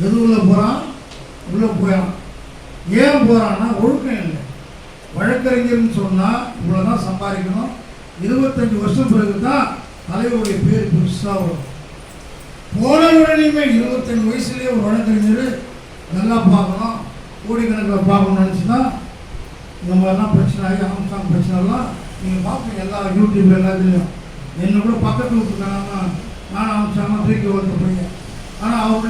எது உள்ளே போகிறான் உள்ளே போயிடான் ஏன் போகிறான்னா ஒழுக்கம் இல்லை. வழக்கறிஞர்னு சொன்னால் இவ்வளோ தான் சம்பாதிக்கணும். இருபத்தஞ்சி வருஷம் பிறகு தான் தலைவருடைய பேர் புதுசாக வரும். போன உடனேயுமே இருபத்தஞ்சு வயசுலேயே ஒரு வழக்கறிஞர் நல்லா பார்க்கணும். கோடிக்கணக்கில் பார்க்கணும்னு நினச்சின்னா இந்த மாதிரிலாம் பிரச்சனை ஆகி ஆம்சாங் பிரச்சனைலாம் நீங்கள் பார்ப்பீங்க எல்லா யூடியூப் எல்லாத்துலேயும். என்ன கூட பக்கத்து வீட்டுக்கான நான் ஆம்சாங்க தூக்கி வந்த பையன் ஆனால் அவங்க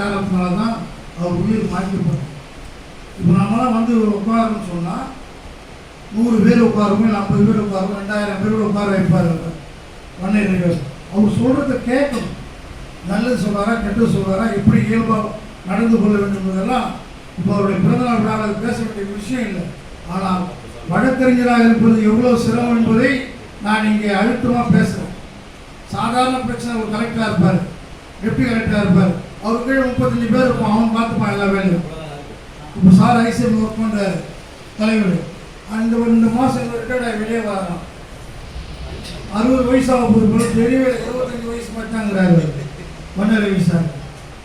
காரணத்தினால தான் அவர் உயிர் மாற்றப்படும் இப்போ நம்மளாம் வந்து உட்காரன்னு சொன்னால் நூறு பேர் உட்காருமே இல்லை ஐம்பது பேர் உட்காரும் ரெண்டாயிரம் பேர் உட்கார வைப்பார் அவர். அவர் சொல்கிறத கேட்கணும். நல்லது சொல்கிறாரா கெட்டது சொல்கிறாரா எப்படி இயல்பாக நடந்து கொள்ள வேண்டும் என்பதெல்லாம் இப்போ அவருடைய பிறந்தநாள் விழாவில் பேச வேண்டிய விஷயம் இல்லை. ஆனால் வழக்கறிஞராக இருப்பது எவ்வளோ சிரமம் என்பதை நான் இங்கே அழுத்தமாக பேசுகிறேன் சாதாரண பிரச்சனை ஒரு கலெக்டராக இருப்பார். டெப்டி கலெக்டராக இருப்பார்? அவர் கீழே முப்பத்தஞ்சு பேர் இருக்கும். அவன் பார்த்துப்பான் எல்லா வேலையும் இப்போ சார் ஐசிஎம் ஒர்க் பண்ணுற தலைவர் அந்த இந்த ரெண்டு மாதம் ரிட்டையர்ட் ஆகி வெளியே வரோம் அறுபது வயசாக போகுது தெரியவே இருபத்தஞ்சி இருபத்தஞ்சு வயசு மட்டும்ங்கிறாரு மன்னரவி சார்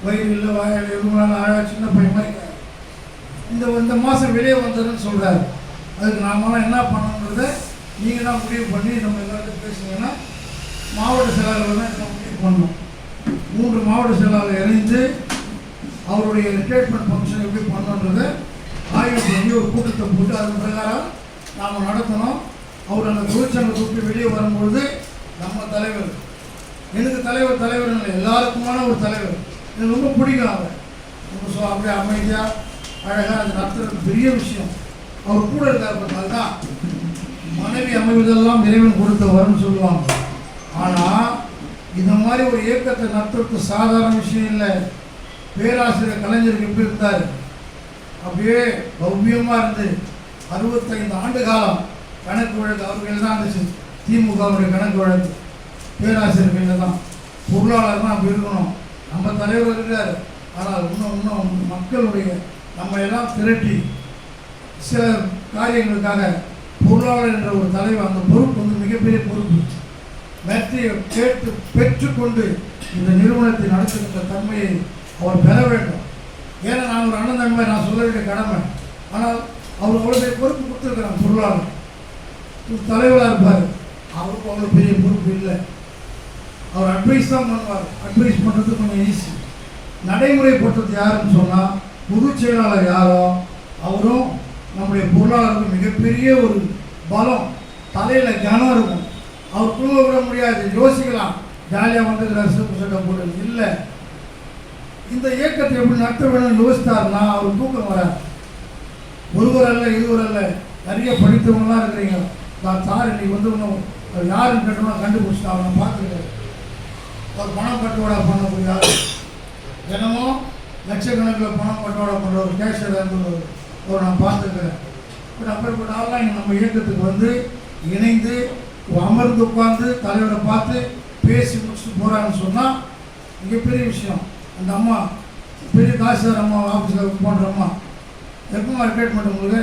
வயிறு இல்லை வாயில் எதுவும் ஆழா சின்ன பையன் மாதிரி. இந்த இந்த மாதம் வெளியே வந்ததுன்னு சொல்கிறாரு அதுக்கு நாமெல்லாம் என்ன பண்ணணுன்றத நீங்கள் தான் முடிவு பண்ணி நம்ம எல்லாத்தையும் பேசுனீங்கன்னா மாவட்ட செயலாளர் தான் முடிவு பண்ணணும் மூன்று மாவட்ட செயலாளர் இணைந்து அவருடைய ரிட்டையர்மெண்ட் ஃபங்க்ஷன் எப்படி பண்ணணுன்றது ஆய்வு பண்ணி ஒரு கூட்டத்தை போட்டு அதன் பிரகாரம் நாம் நடத்தணும். அவர் அந்த தொழிற்சங்க கூப்பிட்டு வெளியே வரும்பொழுது நம்ம தலைவர். எனக்கு தலைவர் தலைவர் இல்லை எல்லாருக்குமான ஒரு தலைவர். எனக்கு ரொம்ப பிடிக்கும் அவர். ரொம்ப ஸோ அப்படியே அமைதியாக அழகாக அது நடத்துறது பெரிய விஷயம். அவர் கூட இருக்கார் பார்த்தால்தான் மனைவி அமைவதெல்லாம் இறைவன் கொடுத்த வரும்னு சொல்லுவாங்க. ஆனால் இந்த மாதிரி ஒரு இயக்கத்தை நடத்துறது சாதாரண விஷயம் இல்லை. பேராசிரியர் கலைஞர் எப்படி இருந்தார்? அப்படியே பவ்யமாக இருந்து அறுபத்தைந்து ஆண்டு காலம் கணக்கு வழக்கு அவர்கள் தான் இருந்துச்சு திமுகவுடைய கணக்கு வழக்கு. பேராசிரியர் தான். பொருளாளர் தான் அப்படி இருக்கணும். நம்ம தலைவர் இருக்கார். ஆனால் இன்னும் இன்னும் மக்களுடைய நம்ம எல்லாம் திரட்டி சில காரியங்களுக்காக பொருளாளர் என்ற ஒரு தலைவர் அந்த பொறுப்பு வந்து மிகப்பெரிய பொறுப்பு. வெற்றியை கேட்டு பெற்றுக்கொண்டு இந்த நிறுவனத்தை நடத்துகின்ற தன்மையை அவர் பெற வேண்டும். ஏன்னா நான் ஒரு அண்ணன் தன்மை நான் சொல்ல வேண்டிய கடமை. ஆனால் அவர் அவ்வளோ பெரிய பொறுப்பு கொடுத்துருக்கிறான் பொருளாளர். ஒரு தலைவராக இருப்பார். அவருக்கும் அவ்வளோ பெரிய பொறுப்பு இல்லை. அவர் அட்வைஸ் தான் பண்ணுவார். அட்வைஸ் பண்ணுறது கொஞ்சம் ஈஸி நடைமுறைப்படுத்துறது யாருன்னு சொன்னால் பொதுச் செயலாளர் யாரோ அவரும் நம்முடைய பொருளாளருக்கு மிகப்பெரிய ஒரு பலம் தலையில் கனம் இருக்கும். அவர் தூங்க விட முடியாது. யோசிக்கலாம். ஜாலியாக வந்து சிவப்பு சட்டம் போட்டது இல்லை. இந்த இயக்கத்தை எப்படி நடத்த வேணும்னு யோசித்தாருன்னா அவர் தூக்கம் வராது ஒருவர் அல்ல இருவர் அல்ல நிறைய படித்தவங்களாம் இருக்கிறீங்க. நான் சார் இன்னைக்கு வந்து இன்னும் அவர் யாருன்னு கேட்டோம்னா கண்டுபிடிச்சிட்டா அவனை பார்த்துருக்காரு அவர் பணம் பட்டுவாடா பண்ண ஆள். தினமும் லட்சக்கணக்கில் பணம் பட்டுவாடா பண்ணுற ஒரு கேஷர் இருந்தவர் அவர் நான் பார்த்துருக்கிறேன் பட் அப்படிப்பட்ட ஆள்லாம் இங்கே நம்ம இயக்கத்துக்கு வந்து இணைந்து அமர்ந்து உட்கார்ந்து தலைவரை பார்த்து பேசி முடிச்சுட்டு போகிறான்னு சொன்னால் மிகப்பெரிய விஷயம். அந்த அம்மா பெரிய காசுதார் அம்மா ஆஃபீஸில் போன்ற அம்மா எப்பமா ரிட்டையர்மெண்ட் உங்களுக்கு?